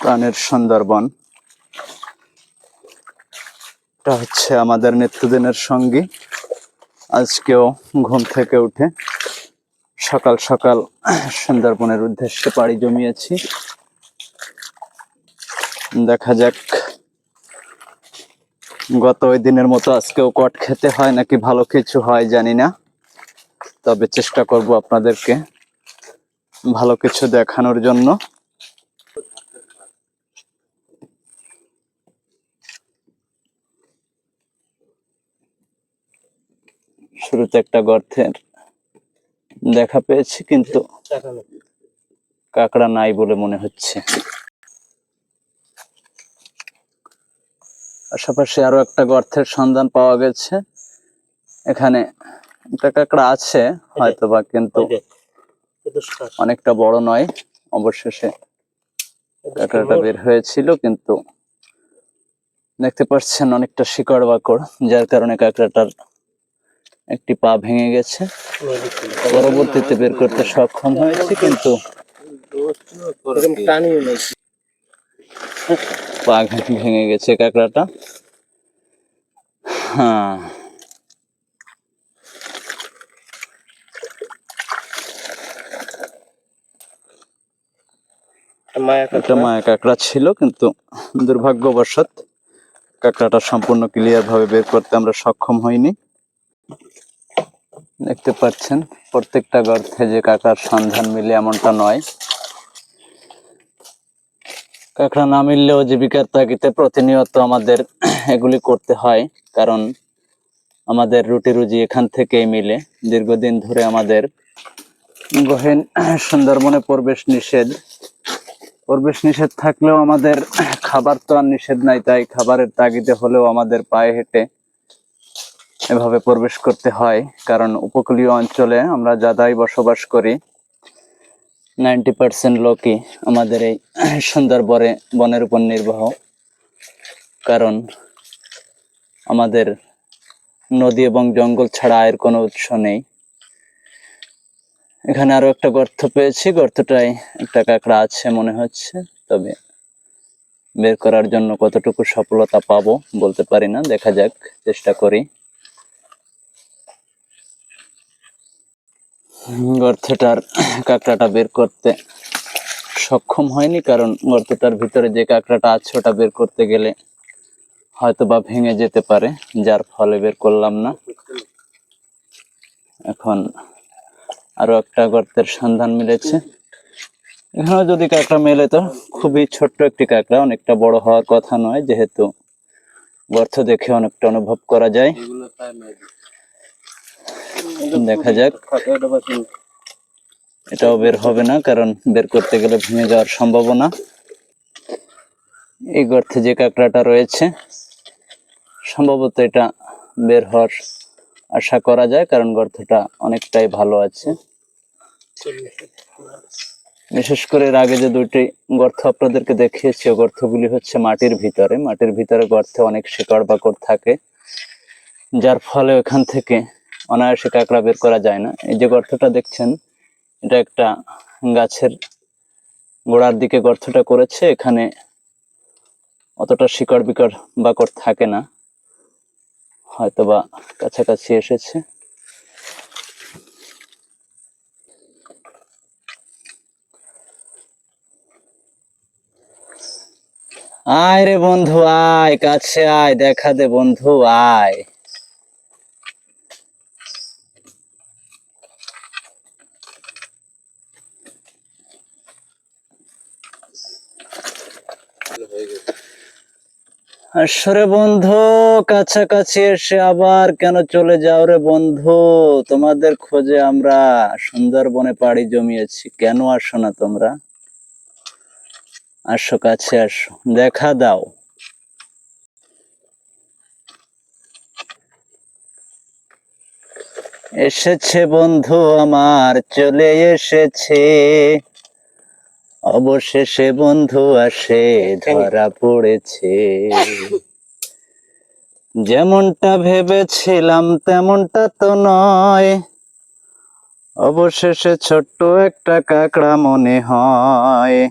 প্রাণের সুন্দরবন। এটা হচ্ছে আমাদের নিত্যদিনের সঙ্গী। আজকেও ঘুম থেকে উঠে সকাল সকাল সুন্দরবনের উদ্দেশ্যে পাড়ি জমিয়েছি। দেখা যাক, গত ওই দিনের মতো আজকেও কট খেতে হয় নাকি ভালো কিছু হয় জানি না। তবে চেষ্টা করব আপনাদেরকে ভালো কিছু দেখানোর জন্য। শুরুতে একটা গর্তের দেখা পেয়েছি কিন্তু কাঁকড়া নাই বলে মনে হচ্ছে। পাশাপাশি আরও একটা গর্তের সন্ধান পাওয়া গেছে। এখানে একটা কাঁকড়া আছে হয়তো বা কিন্তু অনেকটা বড় নয়। অবশেষে কাঁকড়াটা বের হয়েছিল কিন্তু দেখতে পাচ্ছেন অনেকটা শিকড় বাকড় যার কারণে কাঁকড়াটার একটি পা ভেঙে গেছে। পরবর্তীতে বের করতে সক্ষম হয়েছে কিন্তু পা ভেঙে গেছে কাঁকড়াটা। হ্যাঁ। মায়া একটা মায়া কাঁকড়া ছিল কিন্তু দুর্ভাগ্যবশত কাঁকড়াটা সম্পূর্ণ ক্লিয়ার ভাবে বের করতে আমরা সক্ষম হইনি। দেখতে পাচ্ছেন, প্রত্যেকটা গর্তে যে কাঁকড়ার সন্ধান মিলে এমনটা নয়। কাঁকড়া না মিললেও জীবিকার তাগিতে প্রতিনিয়ত আমাদের এগুলি করতে হয়, কারণ আমাদের রুটি রুজি এখান থেকেই মিলে। দীর্ঘদিন ধরে আমাদের গহীন সুন্দরবনে প্রবেশ নিষেধ, পরিবেশ নিষেধ থাকলেও আমাদের খাবার তো আর নিষেধ নাই, তাই খাবারের তাগিদে হলেও আমাদের পায়ে হেঁটে এভাবে প্রবেশ করতে হয়, কারণ উপকূলীয় অঞ্চলে আমরা যাদাই বসবাস করি। নাইনটি পার্সেন্ট লোকই আমাদের এই সুন্দরবনে, বনের উপর নির্বাহ কারণ আমাদের নদী এবং জঙ্গল ছাড়া আয়ের কোনো উৎস নেই। এখানে আরও একটা গর্ত পেয়েছি, গর্তটায় একটা কাঁকড়া আছে মনে হচ্ছে, তবে বের করার জন্য কতটুকু সফলতা পাবো বলতে পারি না, দেখা যাক, চেষ্টা করি। গর্তটার কাঁকড়াটা বের করতে সক্ষম হয়নি, কারণ গর্তটার ভিতরে যে কাঁকড়াটা আছে ওটা বের করতে গেলে হয়তো বা ভেঙে যেতে পারে, যার ফলে বের করলাম না। এখন আরও একটা গর্তের সন্ধান মিলেছে। এখানে যদি কাঁকড়া মেলে তো খুবই ছোট্ট একটি কাঁকড়া, অনেকটা বড় হওয়ার কথা নয়, যেহেতু গর্ত দেখে অনেকটা অনুভব করা যায়। দেখা যাক। এটাও বের হবে না, কারণ বের করতে গেলে ভেঙে যাওয়ার সম্ভাবনা। এই গর্তে যে কাঁকড়াটা রয়েছে, সম্ভবত এটা বের হওয়ার আশা করা যায়, কারণ গর্তটা অনেকটাই ভালো আছে। বিশেষ করে এর আগে যে দুইটি গর্ত আপনাদেরকে দেখিয়েছি গর্তগুলি হচ্ছে মাটির ভিতরে। মাটির ভিতরে গর্তে অনেক শিকড় বাকড় থাকে, যার ফলে ওখান থেকে অনায়াসে কাঁকড়া বের করা যায় না। এই যে গর্তটা দেখছেন, এটা একটা গাছের গোড়ার দিকে গর্তটা করেছে। এখানে অতটা শিকড় বিকড় বাকড় থাকে না। হয়তোবা কাছাকাছি এসেছে। আয় রে বন্ধু, আয়, কাছে আয়, দেখা দে বন্ধু, আয়। আসরে বন্ধু, কাছাকাছি এসে আবার কেন চলে যাও রে বন্ধু? তোমাদের খোঁজে আমরা সুন্দরবনে পাড়ি জমিয়েছি। কেন আসো না তোমরা? আসো, কাছে আসো। দেখা দাও। এসেছে বন্ধু আমার, চলে এসেছে। অবশেষে বন্ধু আসে, ধরা পড়েছে। যেমনটা ভেবেছিলাম, তেমনটা তো নয়। অবশেষে ছোট্ট একটা কাকড়া মনে হয়।